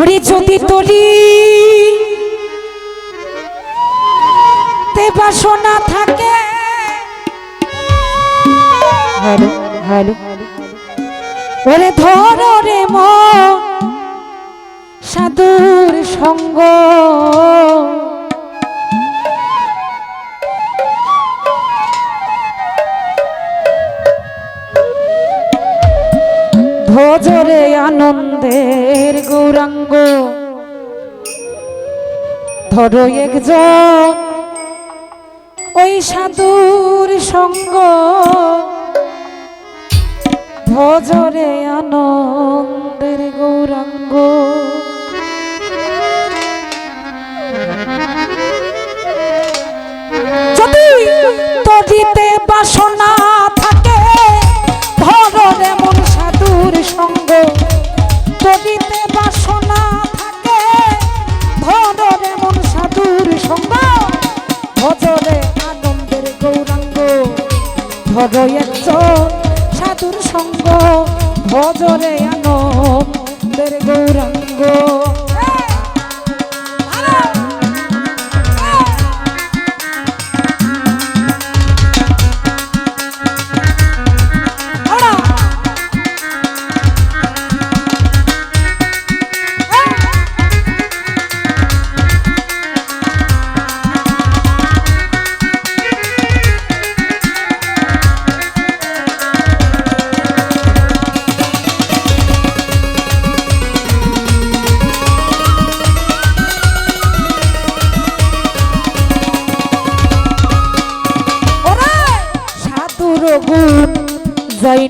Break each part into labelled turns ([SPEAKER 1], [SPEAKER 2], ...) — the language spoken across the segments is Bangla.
[SPEAKER 1] ওরে যদি তোলি তে বাসনা থাকে। Hello hello. ওরে ধর রে ম সাধুর সঙ্গ। রে আনন্দের গৌরাঙ্গ। ধরো একজন ওই সাধুর সঙ্গ। ভজরে আনন্দের গৌরাঙ্গ। যদি বাসনা কবিতা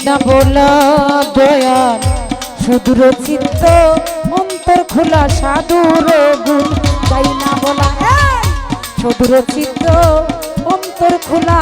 [SPEAKER 1] না বলা দয়াল সুদূর চিত্ত, অন্তর খোলা সাধুর গুণ। চাই না বলা? সুদূর চিত্ত, অন্তর খোলা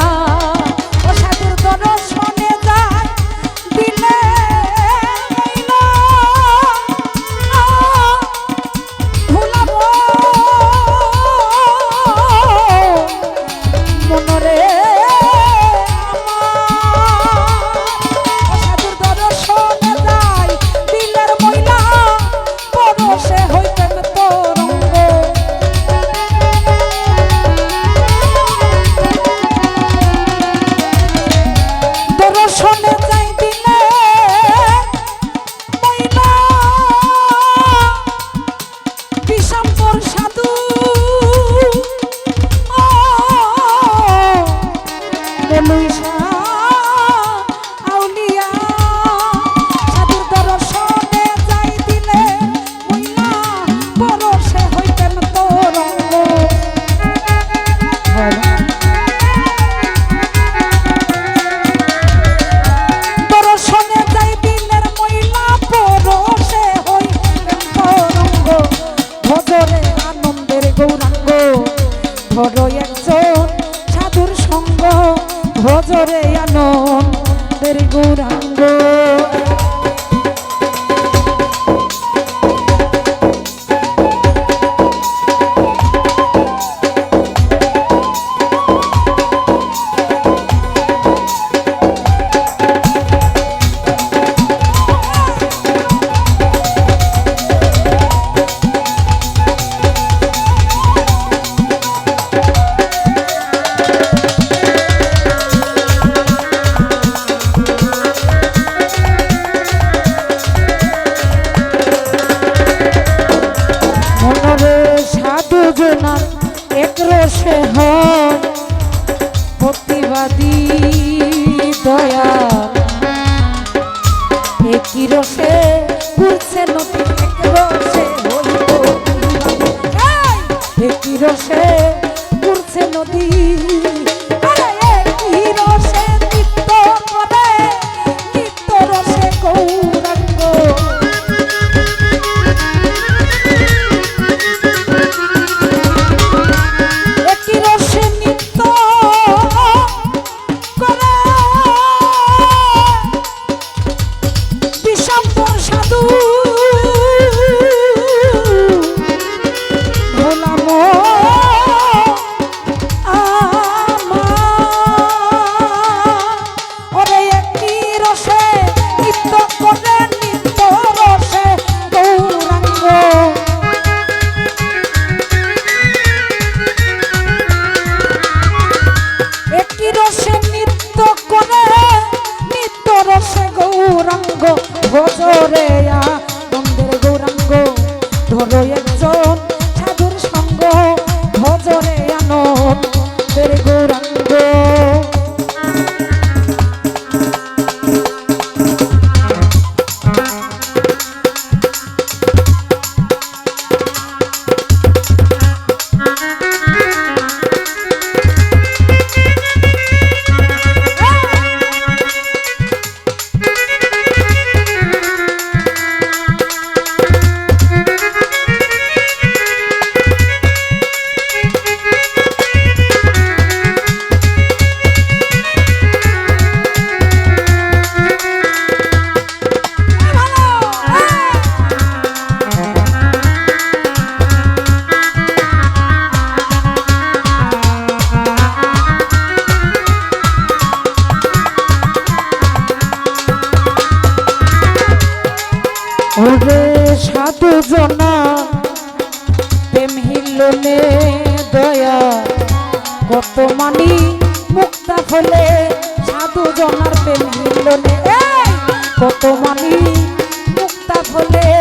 [SPEAKER 1] ভোজরে দুজনা। প্রেম হিলনে দয়া। কত মানি মুক্তা ফলে সাধু জনার প্রেম হিলনে। কত মানি মুক্তা ফলে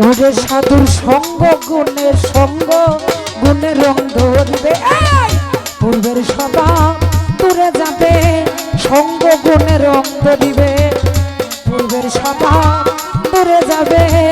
[SPEAKER 1] ওরে সাধুর সঙ্গ, গুণের সঙ্গ, গুণের রং ধরবে! পূর্বের সভা দূরে যাবে, সঙ্গ, গুণের রং ধরিবে পূর্বের সভা দূরে যাবে